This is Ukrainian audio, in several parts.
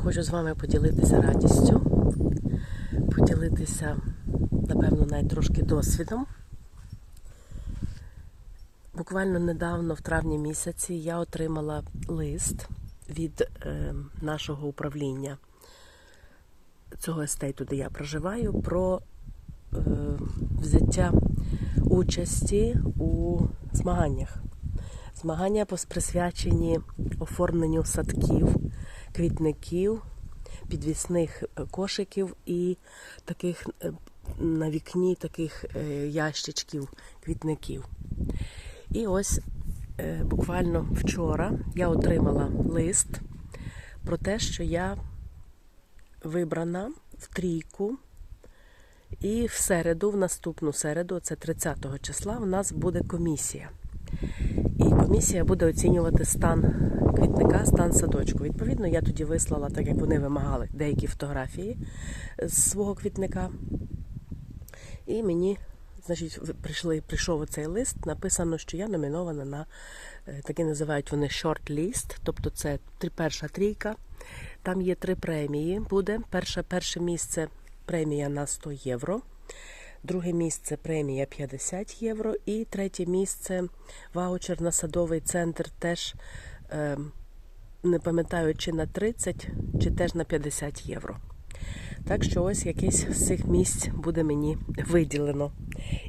хочу з вами поділитися радістю, поділитися, напевно, навіть трошки досвідом. Буквально недавно, в травні місяці, я отримала лист від е, нашого управління цього естейту, де я проживаю, про е, взяття участі у змаганнях. Змагання присвячені оформленню садків, квітників, підвісних е, кошиків і таких е, на вікні таких е, ящичків, квітників. І ось буквально вчора я отримала лист про те, що я вибрана в трійку. І в середу, в наступну середу, це 30 числа, у нас буде комісія. І комісія буде оцінювати стан квітника, стан садочку. Відповідно, я тоді вислала, так як вони вимагали, деякі фотографії з свого квітника. І мені, значить, прийшли, прийшов оцей лист, написано, що я номінована на е, такі називають вони short-list, тобто це перша трійка. Там є три премії. Буде перше, перше місце премія на 100 євро. Друге місце премія 50 євро. І третє місце ваучер на садовий центр теж е, не пам'ятаю, чи на 30, чи теж на 50 євро. Так що ось якесь з цих місць буде мені виділено.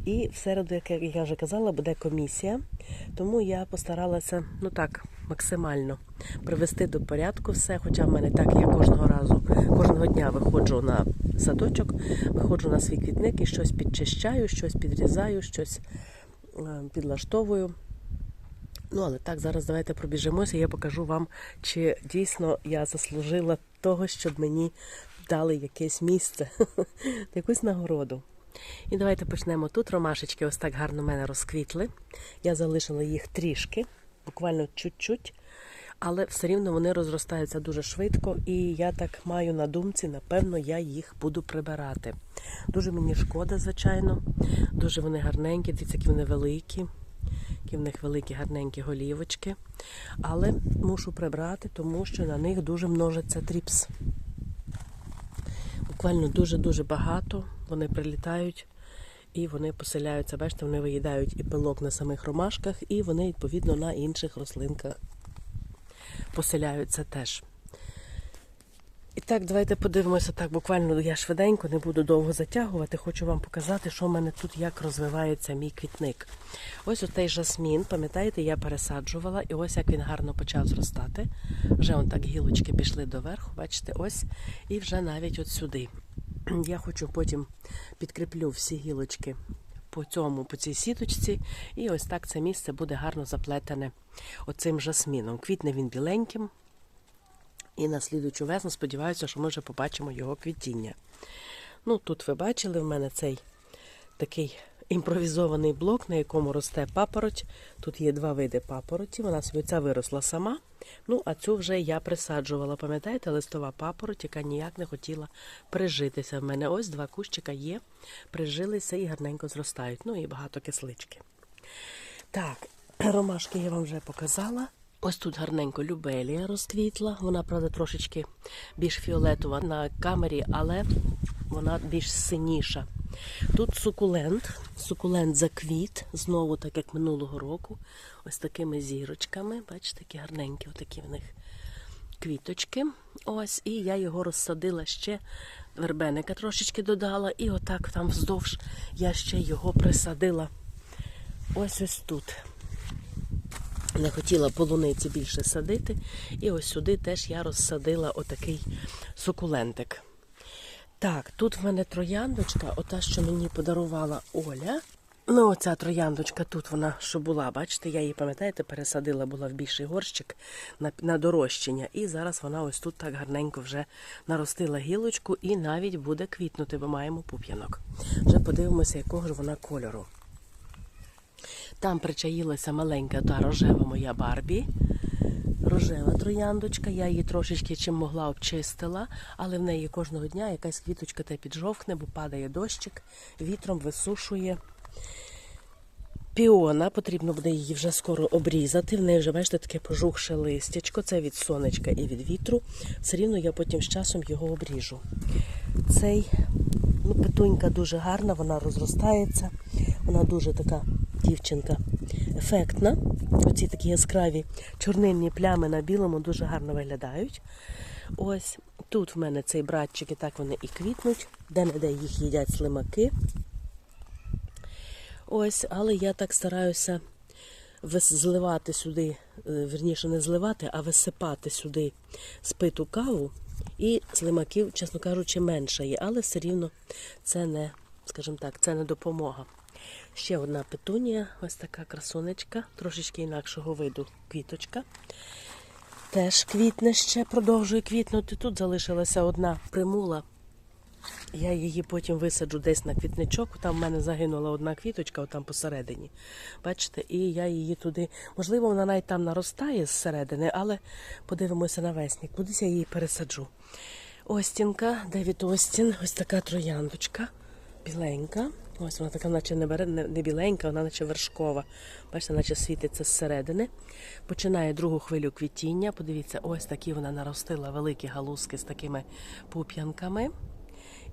І в середу, як я вже казала, буде комісія. Тому я постаралася, ну так, максимально привести до порядку все. Хоча в мене так, я кожного разу, кожного дня виходжу на садочок, виходжу на свій квітник і щось підчищаю, щось підрізаю, щось е, підлаштовую. Ну, але так, зараз давайте пробіжимося, я покажу вам, чи дійсно я заслужила того, щоб мені дали якесь місце, якусь нагороду. І давайте почнемо тут. Ромашечки ось так гарно мене розквітли. Я залишила їх трішки, буквально чуть-чуть, але все рівно вони розростаються дуже швидко, і я так маю на думці, напевно, я їх буду прибирати. Дуже мені шкода, звичайно. Дуже вони гарненькі, дивіться, які вони великі. Які в них великі гарненькі голівочки. Але мушу прибрати, тому що на них дуже множиться тріпс. Буквально дуже-дуже багато. Вони прилітають і вони поселяються. Бачите, вони виїдають і пилок на самих ромашках, і вони, відповідно, на інших рослинках поселяються теж. І так, давайте подивимося так, буквально я швиденько, не буду довго затягувати. Хочу вам показати, що в мене тут як розвивається мій квітник. Ось отей жасмін, пам'ятаєте, я пересаджувала, і ось як він гарно почав зростати. Вже он так гілочки пішли доверху, бачите, ось, і вже навіть от сюди. Я хочу потім підкріплю всі гілочки по цьому, по цій сіточці, і ось так це місце буде гарно заплетене оцим жасміном. Квітне він біленьким. І на слідучу весну сподіваюся, що ми вже побачимо його квітіння. Ну, тут ви бачили, в мене цей такий імпровізований блок, на якому росте папороть. Тут є два види папороті. Вона собі ця виросла сама. Ну, а цю вже я присаджувала. Пам'ятаєте, листова папороть, яка ніяк не хотіла прижитися. В мене ось два кущика є, прижилися і гарненько зростають. Ну і багато кислички. Так, ромашки я вам вже показала. Ось тут гарненько любелія розквітла. Вона, правда, трошечки більш фіолетова на камері, але вона більш синіша. Тут сукулент. Сукулент заквіт, знову, так як минулого року. Ось такими зірочками. Бачите, такі гарненькі, отакі в них квіточки. Ось, і я його розсадила ще, вербеника трошечки додала, і отак там вздовж я ще його присадила. Ось ось тут. Не хотіла полуниці більше садити. І ось сюди теж я розсадила отакий сукулентик. Так, тут в мене трояндочка, ота, що мені подарувала Оля. Ну, оця трояндочка тут вона що була, бачите, я її, пам'ятаєте, пересадила була в більший горщик на, на дорощення. І зараз вона ось тут так гарненько вже наростила гілочку і навіть буде квітнути, бо маємо пуп'янок. Вже подивимося, якого ж вона кольору. Там причаїлася маленька та рожева моя Барбі. Рожева трояндочка, я її трошечки чим могла обчистила, але в неї кожного дня якась квіточка та піджовхне, бо падає дощик, вітром висушує. Піона, потрібно буде її вже скоро обрізати. В неї вже, бачите, таке пожухше листячко. Це від сонечка і від вітру. Все рівно я потім з часом його обріжу. Цей ну, петунька дуже гарна, вона розростається. Вона дуже така дівчинка ефектна. Оці такі яскраві чорнильні плями на білому дуже гарно виглядають. Ось тут в мене цей братчик, і так вони і квітнуть, де-не-де їх їдять слимаки. Ось, але я так стараюся зливати сюди, е, верніше не зливати, а висипати сюди спиту каву. І слимаків, чесно кажучи, менше є, але все рівно це не, скажімо так, це не допомога. Ще одна петунія, ось така красунечка, трошечки інакшого виду квіточка. Теж квітне ще, продовжує квітнути. Тут залишилася одна примула. Я її потім висаджу десь на квітничок. Там в мене загинула одна квіточка, отам посередині. Бачите, і я її туди. Можливо, вона навіть там наростає зсередини, але подивимося навесні. Кудись я її пересаджу. Остінка, Девід Остін, ось така трояндочка, біленька. Ось вона така, наче не, бере- не біленька, вона наче вершкова. Бачите, наче світиться зсередини. Починає другу хвилю квітіння. Подивіться, ось такі вона наростила великі галузки з такими пуп'янками.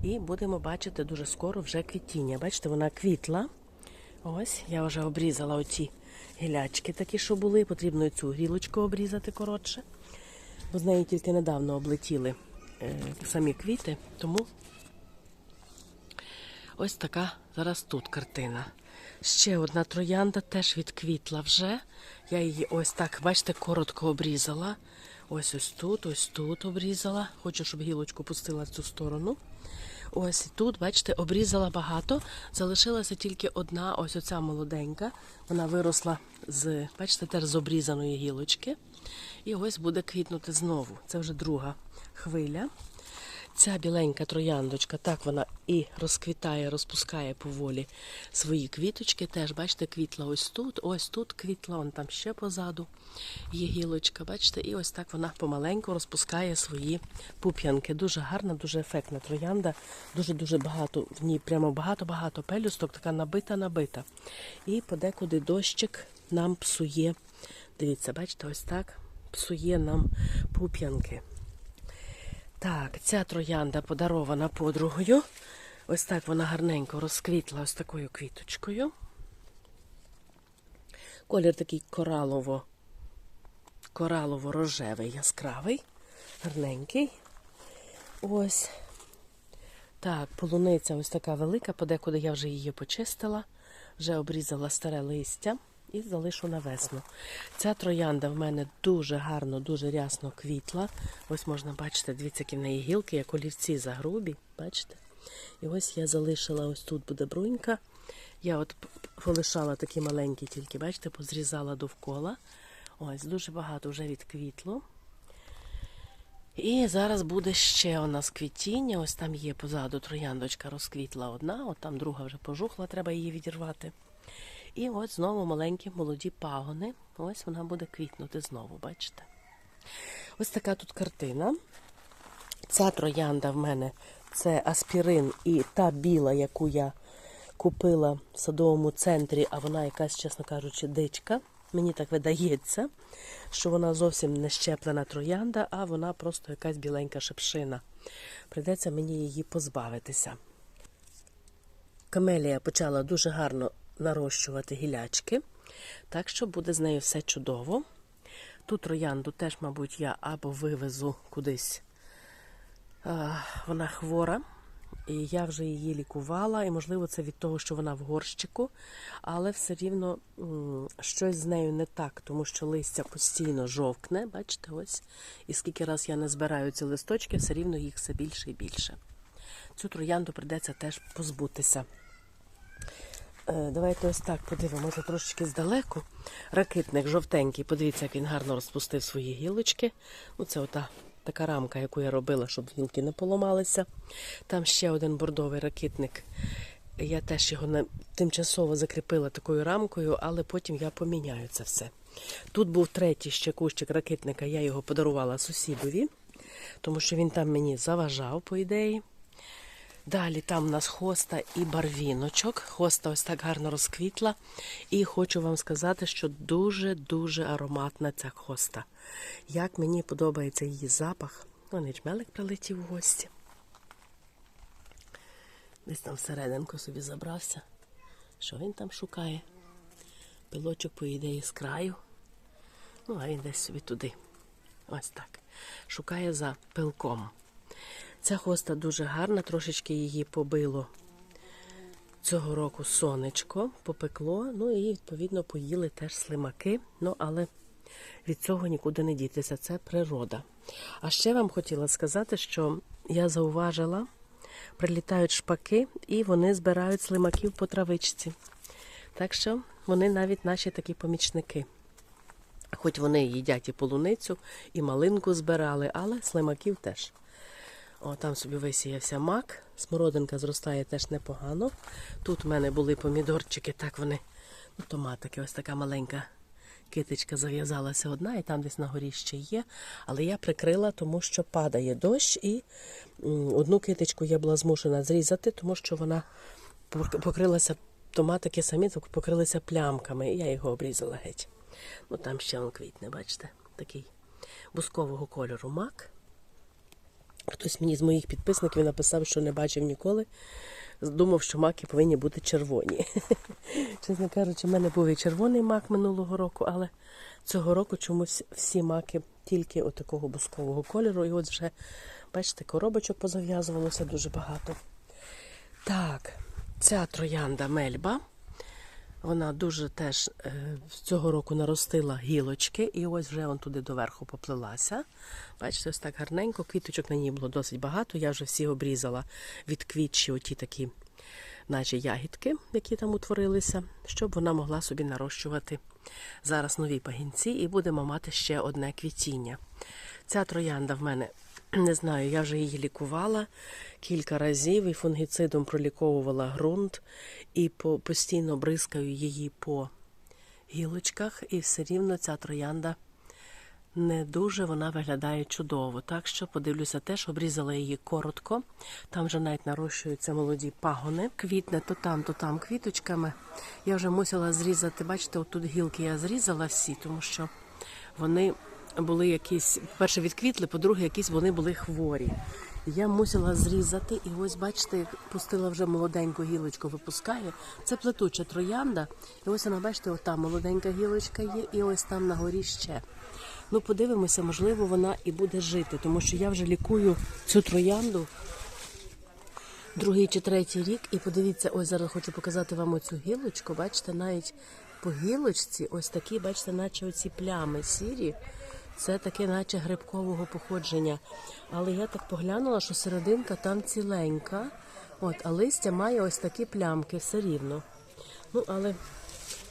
І будемо бачити дуже скоро вже квітіння. Бачите, вона квітла. Ось, я вже обрізала оці гілячки такі, що були. Потрібно цю гілочку обрізати коротше. Бо з неї тільки недавно облетіли е, самі квіти, тому ось така зараз тут картина. Ще одна троянда теж відквітла вже. Я її ось так, бачите, коротко обрізала. Ось ось тут, ось тут обрізала. Хочу, щоб гілочку пустила в цю сторону. Ось тут, бачите, обрізала багато. Залишилася тільки одна, ось оця молоденька. Вона виросла з, бачите, теж з обрізаної гілочки. І ось буде квітнути знову. Це вже друга хвиля. Ця біленька трояндочка, так вона і розквітає, розпускає поволі свої квіточки. Теж, бачите, квітла ось тут, ось тут квітла, он там ще позаду є гілочка, бачите, і ось так вона помаленьку розпускає свої пуп'янки. Дуже гарна, дуже ефектна троянда. Дуже-дуже багато, в ній прямо багато-багато пелюсток, така набита-набита. І подекуди дощик нам псує. Дивіться, бачите, ось так псує нам пуп'янки. Так, ця троянда подарована подругою. Ось так вона гарненько розквітла ось такою квіточкою. Колір такий коралово, коралово-рожевий, яскравий, гарненький. Ось. Так, полуниця ось така велика, подекуди я вже її почистила, вже обрізала старе листя і залишу на весну. Ця троянда в мене дуже гарно, дуже рясно квітла. Ось можна бачити, дивіться, які в неї гілки, як олівці загрубі, бачите? І ось я залишила, ось тут буде брунька. Я от полишала такі маленькі, тільки, бачите, позрізала довкола. Ось, дуже багато вже відквітло. І зараз буде ще у нас квітіння. Ось там є позаду трояндочка розквітла одна, от там друга вже пожухла, треба її відірвати. І ось знову маленькі молоді пагони. Ось вона буде квітнути знову, бачите? Ось така тут картина. Ця троянда в мене це аспірин і та біла, яку я купила в садовому центрі, а вона якась, чесно кажучи, дичка. Мені так видається, що вона зовсім не щеплена троянда, а вона просто якась біленька шипшина. Придеться мені її позбавитися. Камелія почала дуже гарно нарощувати гілячки, так що буде з нею все чудово. Ту троянду теж, мабуть, я або вивезу кудись. Вона хвора, і я вже її лікувала, і, можливо, це від того, що вона в горщику, але все рівно щось з нею не так, тому що листя постійно жовкне, бачите, ось. І скільки раз я не збираю ці листочки, все рівно їх все більше і більше. Цю троянду придеться теж позбутися. Е, Давайте ось так подивимося трошечки здалеку. Ракитник жовтенький, подивіться, як він гарно розпустив свої гілочки. Ну, це ота така рамка, яку я робила, щоб гілки не поламалися. Там ще один бордовий ракитник. Я теж його тимчасово закріпила такою рамкою, але потім я поміняю це все. Тут був третій ще кущик ракитника, я його подарувала сусідові, тому що він там мені заважав, по ідеї. Далі там у нас хоста і барвіночок. Хоста ось так гарно розквітла. І хочу вам сказати, що дуже-дуже ароматна ця хоста. Як мені подобається її запах. Вон і прилетів у гості. Десь там всерединку собі забрався. Що він там шукає? Пилочок, по ідеї, з краю. Ну, а він десь собі туди. Ось так. Шукає за пилком. Ця хоста дуже гарна, трошечки її побило цього року сонечко, попекло, ну і відповідно поїли теж слимаки. Ну, але від цього нікуди не дітися. Це природа. А ще вам хотіла сказати, що я зауважила, прилітають шпаки і вони збирають слимаків по травичці. Так що вони навіть наші такі помічники. Хоч вони їдять і полуницю, і малинку збирали, але слимаків теж. О, там собі висіявся мак. Смородинка зростає теж непогано. Тут в мене були помідорчики, так вони, ну, томатики, ось така маленька китичка зав'язалася одна, і там десь на горі ще є. Але я прикрила, тому що падає дощ, і одну китичку я була змушена зрізати, тому що вона покрилася, томатики самі покрилися плямками, і я його обрізала геть. Ну там ще он квітне, бачите, такий бускового кольору мак. Хтось мені з моїх підписників написав, що не бачив ніколи. Думав, що маки повинні бути червоні. Чесно кажучи, в мене був і червоний мак минулого року, але цього року чомусь всі маки тільки отакого бускового кольору. І от вже, бачите, коробочок позав'язувалося дуже багато. Так, ця троянда мельба. Вона дуже теж е, цього року наростила гілочки, і ось вже он туди доверху поплилася. Бачите, ось так гарненько. Квіточок на ній було досить багато. Я вже всі обрізала від квітчі, оті такі, наче ягідки, які там утворилися, щоб вона могла собі нарощувати зараз нові пагінці, і будемо мати ще одне квітіння. Ця троянда в мене. Не знаю, я вже її лікувала кілька разів і фунгіцидом проліковувала ґрунт і по, постійно бризкаю її по гілочках, і все рівно ця троянда не дуже вона виглядає чудово. Так що подивлюся, теж обрізала її коротко. Там вже навіть нарощуються молоді пагони. Квітне то там, то там квіточками. Я вже мусила зрізати, бачите, отут гілки я зрізала всі, тому що вони були якісь, по-перше, відквітли, по-друге, якісь вони були хворі. Я мусила зрізати, і ось, бачите, пустила вже молоденьку гілочку, випускає. Це плетуча троянда. І ось вона, бачите, от там молоденька гілочка є, і ось там на горі ще. Ну, подивимося, можливо, вона і буде жити, тому що я вже лікую цю троянду другий чи третій рік. І подивіться, ось зараз хочу показати вам оцю гілочку. Бачите, навіть по гілочці ось такі, бачите, наче оці плями сірі. Це таке, наче грибкового походження. Але я так поглянула, що серединка там ціленька. От, а листя має ось такі плямки, все рівно. Ну, але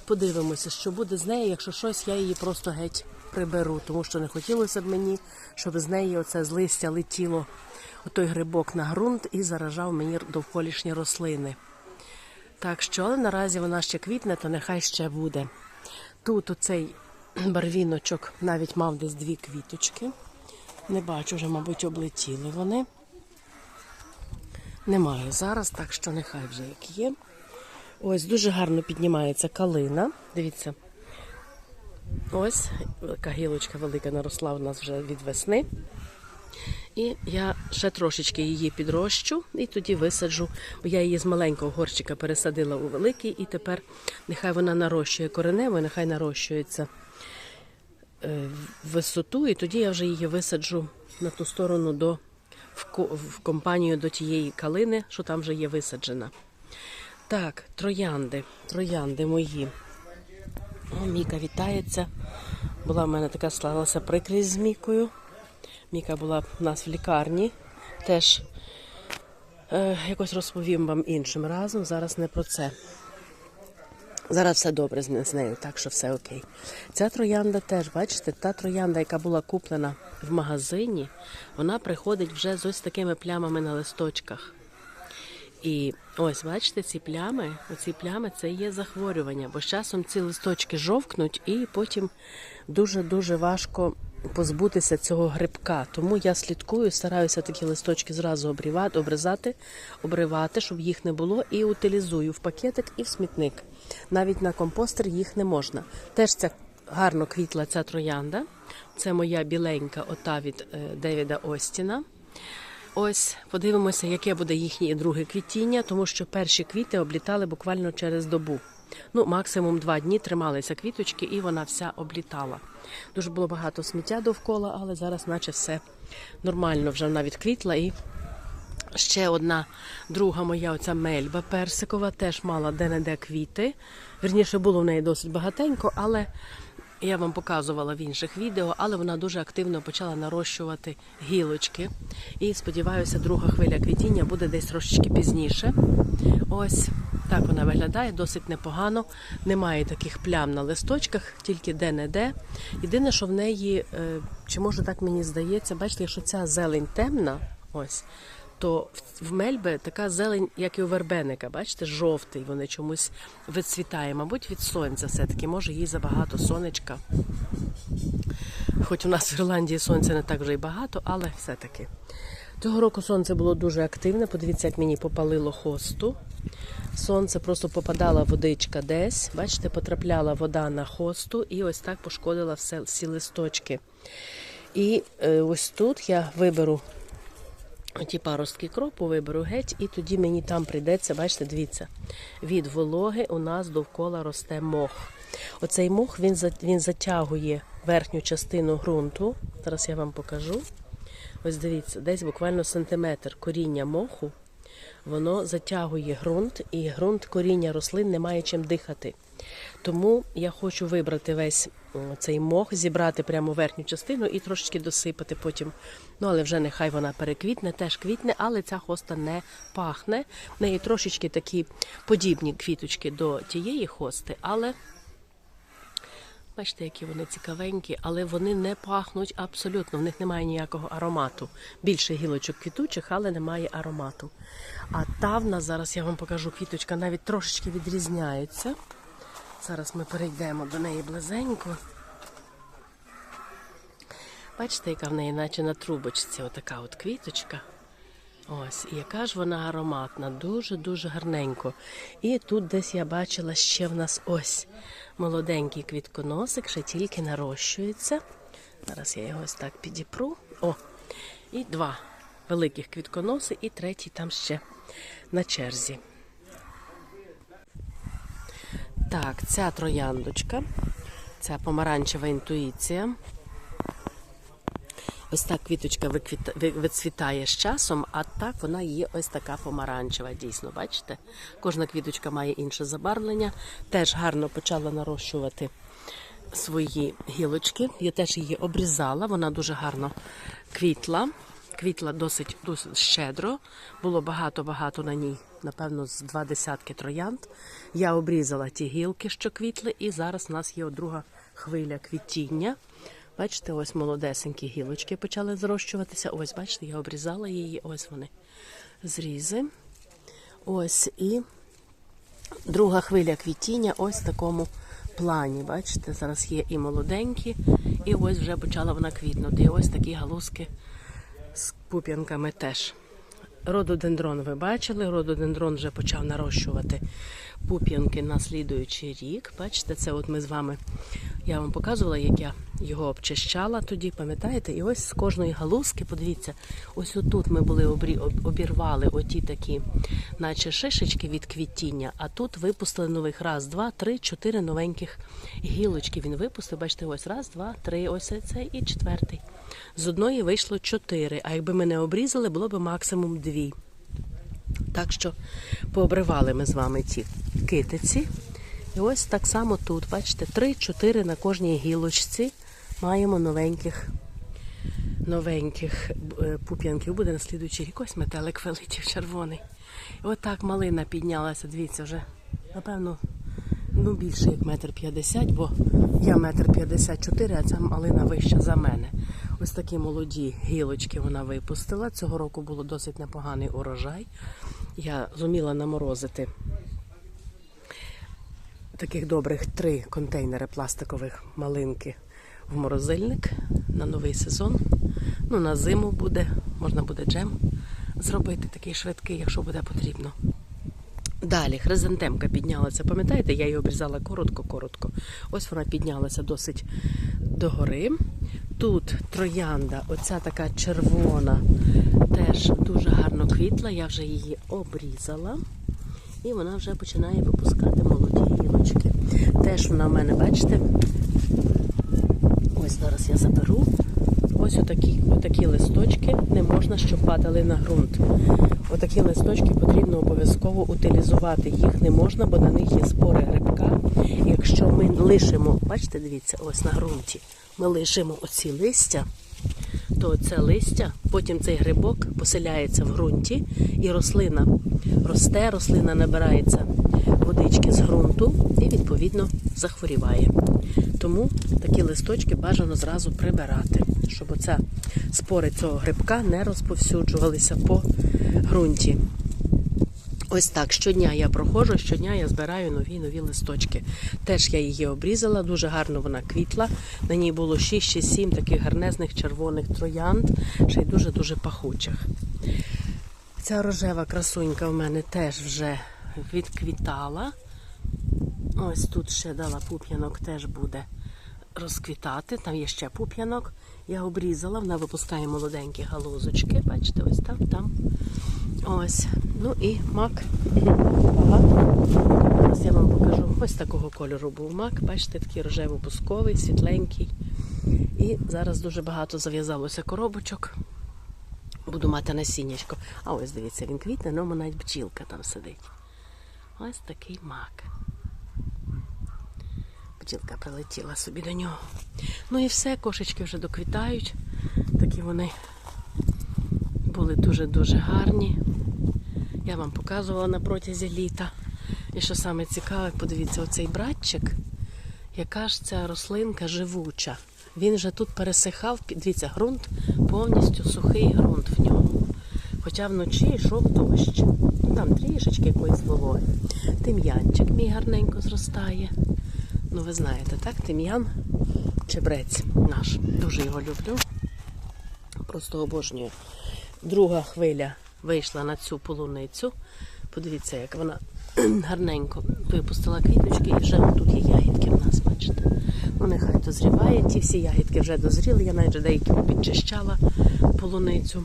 подивимося, що буде з нею. Якщо щось, я її просто геть приберу, тому що не хотілося б мені, щоб з неї оце з листя летіло отой грибок на ґрунт і заражав мені довколишні рослини. Так що, але наразі вона ще квітне, то нехай ще буде. Тут оцей барвіночок навіть мав десь дві квіточки. Не бачу, вже, мабуть, облетіли вони. Немає зараз, так що нехай вже як є. Ось дуже гарно піднімається калина. Дивіться. Ось така гілочка велика наросла у нас вже від весни. І я ще трошечки її підрощу і тоді висаджу. Бо я її з маленького горщика пересадила у великий, і тепер нехай вона нарощує коренево, нехай нарощується висоту, і тоді я вже її висаджу на ту сторону до в, в компанію до тієї калини, що там вже є висаджена. Так, троянди, троянди мої. О, Міка вітається. Була в мене така склалася прикрість з Мікою. Міка була в нас в лікарні. Теж е, якось розповім вам іншим разом. Зараз не про це. Зараз все добре з нею, так що все окей. Ця троянда теж, бачите, та троянда, яка була куплена в магазині, вона приходить вже з ось такими плямами на листочках. І ось, бачите, ці плями, оці плями це є захворювання, бо з часом ці листочки жовкнуть і потім дуже-дуже важко позбутися цього грибка. Тому я слідкую, стараюся такі листочки зразу обрізати, обрізати, обривати, щоб їх не було, і утилізую в пакетик і в смітник. Навіть на компостер їх не можна. Теж ця гарно квітла ця троянда. Це моя біленька ота від е, Девіда Остіна. Ось подивимося, яке буде їхнє друге квітіння, тому що перші квіти облітали буквально через добу. Ну, максимум два дні трималися квіточки, і вона вся облітала. Дуже було багато сміття довкола, але зараз, наче все нормально, вже вона відквітла. І ще одна друга моя, оця мельба персикова, теж мала де-не-де квіти. Вірніше, було в неї досить багатенько, але я вам показувала в інших відео, але вона дуже активно почала нарощувати гілочки. І сподіваюся, друга хвиля квітіння буде десь трошечки пізніше. Ось так вона виглядає, досить непогано. Немає таких плям на листочках, тільки де-не-де. Єдине, що в неї, е, чи може так мені здається, бачите, якщо ця зелень темна, ось. То в- мельби така зелень, як і у вербеника, бачите, жовтий, вони чомусь вицвітає. Мабуть, від сонця все-таки, може їй забагато сонечка. Хоч у нас в Ірландії сонця не так вже й багато, але все-таки. Того року сонце було дуже активне. Подивіться, як мені попалило хосту. Сонце просто попадала водичка десь. Бачите, потрапляла вода на хосту і ось так пошкодила все, всі листочки. І е, ось тут я виберу Оті паростки кропу виберу геть, і тоді мені там прийдеться, бачите, дивіться, від вологи у нас довкола росте мох. Оцей мох він, він затягує верхню частину ґрунту. Зараз я вам покажу. Ось дивіться, десь буквально сантиметр коріння моху, воно затягує ґрунт, і ґрунт коріння рослин не має чим дихати. Тому я хочу вибрати весь цей мох, зібрати прямо верхню частину і трошечки досипати потім. Ну, але вже нехай вона переквітне, теж квітне, але ця хоста не пахне. В неї трошечки такі подібні квіточки до тієї хости, але Бачите, які вони цікавенькі, але вони не пахнуть абсолютно. В них немає ніякого аромату. Більше гілочок квітучих, але немає аромату. А та в нас зараз я вам покажу квіточка, навіть трошечки відрізняється. Зараз ми перейдемо до неї близенько. Бачите, яка в неї, наче на трубочці, отака от квіточка. Ось, і яка ж вона ароматна, дуже-дуже гарненько. І тут десь я бачила ще в нас ось молоденький квітконосик, ще тільки нарощується. Зараз я його ось так підіпру. О, і два великих квітконоси, і третій там ще на черзі. Так, ця трояндочка, ця помаранчева інтуїція. Ось так квіточка вицвітає з часом, а так вона є ось така помаранчева. Дійсно, бачите? Кожна квіточка має інше забарвлення. Теж гарно почала нарощувати свої гілочки. Я теж її обрізала, вона дуже гарно квітла. Квітла досить, досить щедро. Було багато-багато на ній, напевно, з два десятки троянд. Я обрізала ті гілки, що квітли, і зараз у нас є друга хвиля квітіння. Бачите, ось молодесенькі гілочки почали зрощуватися. Ось, бачите, я обрізала її, ось вони зрізи. Ось і друга хвиля квітіння ось в такому плані. Бачите, зараз є і молоденькі, і ось вже почала вона квітнути. І ось такі галузки з пуп'янками теж. Рододендрон ви бачили, рододендрон вже почав нарощувати пуп'янки на слідуючий рік. Бачите, це от ми з вами, я вам показувала, як я його обчищала тоді, пам'ятаєте? І ось з кожної галузки, подивіться, ось отут ми були обірвали оті такі, наче шишечки від квітіння, а тут випустили нових раз, два, три, чотири новеньких гілочки. Він випустив, бачите, ось раз, два, три, ось цей і четвертий. З одної вийшло чотири, а якби ми не обрізали, було б максимум дві. Так що пообривали ми з вами ці китиці. І ось так само тут, бачите, 3-4 на кожній гілочці маємо новеньких новеньких е, пуп'янків. Буде на слідуючий рік. Ось метелик вилетів червоний. І отак малина піднялася, дивіться, вже, напевно, ну більше як метр п'ятдесят, бо я метр п'ятдесят чотири, а ця малина вища за мене. Ось такі молоді гілочки вона випустила. Цього року було досить непоганий урожай. Я зуміла наморозити таких добрих три контейнери пластикових малинки в морозильник. на новий сезон. Ну, на зиму буде, можна буде джем зробити такий швидкий, якщо буде потрібно. Далі хризантемка піднялася. Пам'ятаєте, я її обрізала коротко-коротко. Ось вона піднялася досить догори. Тут троянда, оця така червона, теж дуже гарно квітла. Я вже її обрізала. І вона вже починає випускати молоді гілочки. Теж вона в мене, бачите, ось зараз я заберу. Ось отакі, отакі листочки не можна, щоб падали на ґрунт. Отакі листочки потрібно обов'язково утилізувати. Їх не можна, бо на них є спори грибка. Якщо ми лишимо, бачите, дивіться, ось на ґрунті, ми лишимо оці листя, то це листя, потім цей грибок поселяється в ґрунті, і рослина росте, рослина набирається водички з ґрунту і відповідно захворіває. Тому такі листочки бажано зразу прибирати, щоб оця спори цього грибка не розповсюджувалися по ґрунті. Ось так, щодня я проходжу, щодня я збираю нові нові листочки. Теж я її обрізала, дуже гарно вона квітла. На ній було 6-7 таких гарнезних червоних троянд, ще й дуже-дуже пахучих. Ця рожева красунька в мене теж вже відквітала. Ось тут ще дала пуп'янок, теж буде розквітати. Там є ще пуп'янок. Я обрізала, вона випускає молоденькі галузочки. Бачите, ось там, там. Ось. Ну і мак. Багато. Зараз я вам покажу. Ось такого кольору був мак. Бачите, такий рожево-бусковий, світленький. І зараз дуже багато зав'язалося коробочок. Буду мати насіннячко. А ось дивіться, він квітне, ну навіть бджілка там сидить. Ось такий мак. Бджілка прилетіла собі до нього. Ну і все, кошечки вже доквітають. Такі вони були дуже-дуже гарні. Я вам показувала на протязі літа. І що саме цікаве, подивіться, оцей братчик, яка ж ця рослинка живуча. Він вже тут пересихав, дивіться, ґрунт повністю сухий ґрунт в ньому. Хоча вночі йшов дощ. Ну, Там трішечки якоїсь вологи. Тим'янчик мій гарненько зростає. Ну, ви знаєте, так? Тим'ян чебрець наш. Дуже його люблю. Просто обожнюю. Друга хвиля вийшла на цю полуницю. Подивіться, як вона гарненько випустила квіточки, і вже тут є ягідки в нас, бачите. Ну, нехай дозріває. Ті всі ягідки вже дозріли. Я навіть деякі підчищала полуницю.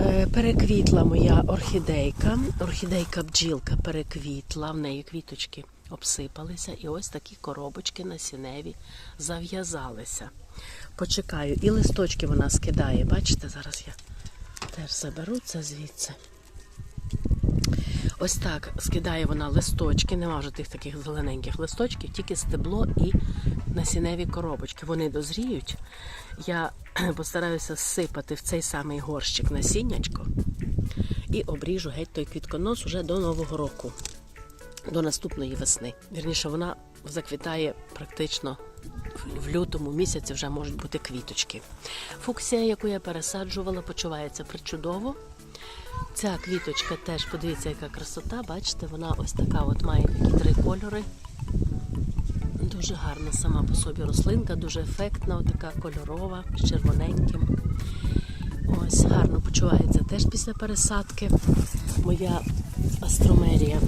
Е, Переквітла моя орхідейка. Орхідейка бджілка переквітла, в неї квіточки обсипалися, і ось такі коробочки насінневі зав'язалися. Почекаю, і листочки вона скидає. Бачите, зараз я теж заберу це звідси. Ось так скидає вона листочки, нема вже тих таких зелененьких листочків, тільки стебло і насінневі коробочки. Вони дозріють. Я постараюся сипати в цей самий горщик насіннячко і обріжу геть той квітконос уже до Нового року, до наступної весни. Вірніше, вона заквітає практично в- лютому місяці вже можуть бути квіточки. Фуксія, яку я пересаджувала, почувається причудово. Ця квіточка теж, подивіться, яка красота. Бачите, вона ось така от має такі три кольори. Дуже гарна сама по собі рослинка, дуже ефектна, така кольорова, з червоненьким. Ось гарно почувається теж після пересадки. Моя астромерія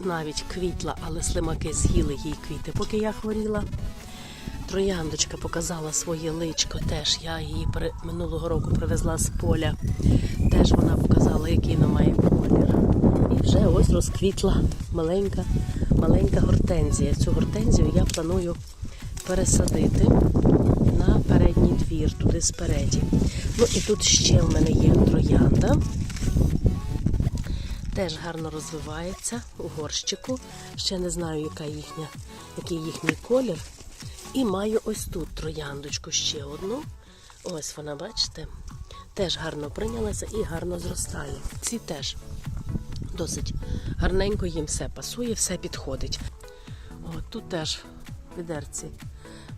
навіть квітла, але слимаки з'їли їй квіти, поки я хворіла. Трояндочка показала своє личко теж. Я її минулого року привезла з поля. Теж вона показала, який вона має колір. І вже ось розквітла маленька, маленька гортензія. Цю гортензію я планую пересадити на передній двір, туди спереді. Ну і тут ще в мене є троянда. Теж гарно розвивається у горщику. Ще не знаю, яка їхня, який їхній колір. І маю ось тут трояндочку ще одну. Ось вона, бачите, теж гарно прийнялася і гарно зростає. Ці теж досить гарненько їм все пасує, все підходить. От тут теж відерці,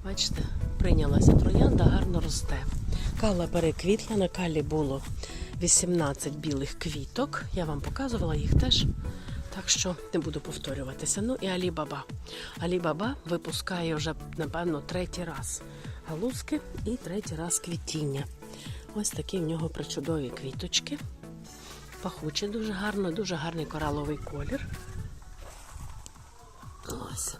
бачите, прийнялася троянда, гарно росте. Кала переквітла, на калі було 18 білих квіток. Я вам показувала їх теж Так що не буду повторюватися. Ну і Алі-Баба. Алі-Баба випускає вже, напевно, третій раз галузки і третій раз квітіння. Ось такі в нього причудові квіточки. Пахучі дуже гарно, дуже гарний кораловий колір. Ось.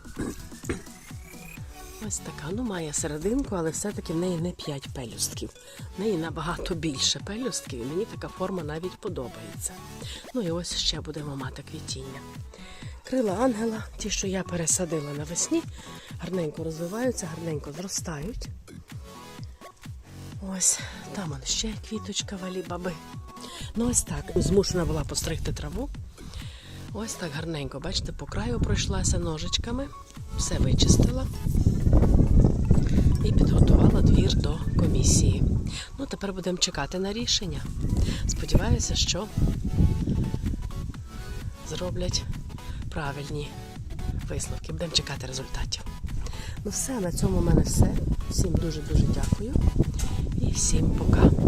Ось така. Ну, має серединку, але все-таки в неї не 5 пелюстків. В неї набагато більше пелюстків, і мені така форма навіть подобається. Ну і ось ще будемо мати квітіння. Крила ангела, ті, що я пересадила навесні, гарненько розвиваються, гарненько зростають. Ось, там он ще квіточка валі баби. Ну ось так. Змушена була постригти траву. Ось так гарненько, бачите, по краю пройшлася ножичками, все вичистила і підготувала двір до комісії. Ну, тепер будемо чекати на рішення. Сподіваюся, що зроблять правильні висновки. Будемо чекати результатів. Ну все, на цьому в мене все. Всім дуже-дуже дякую і всім пока.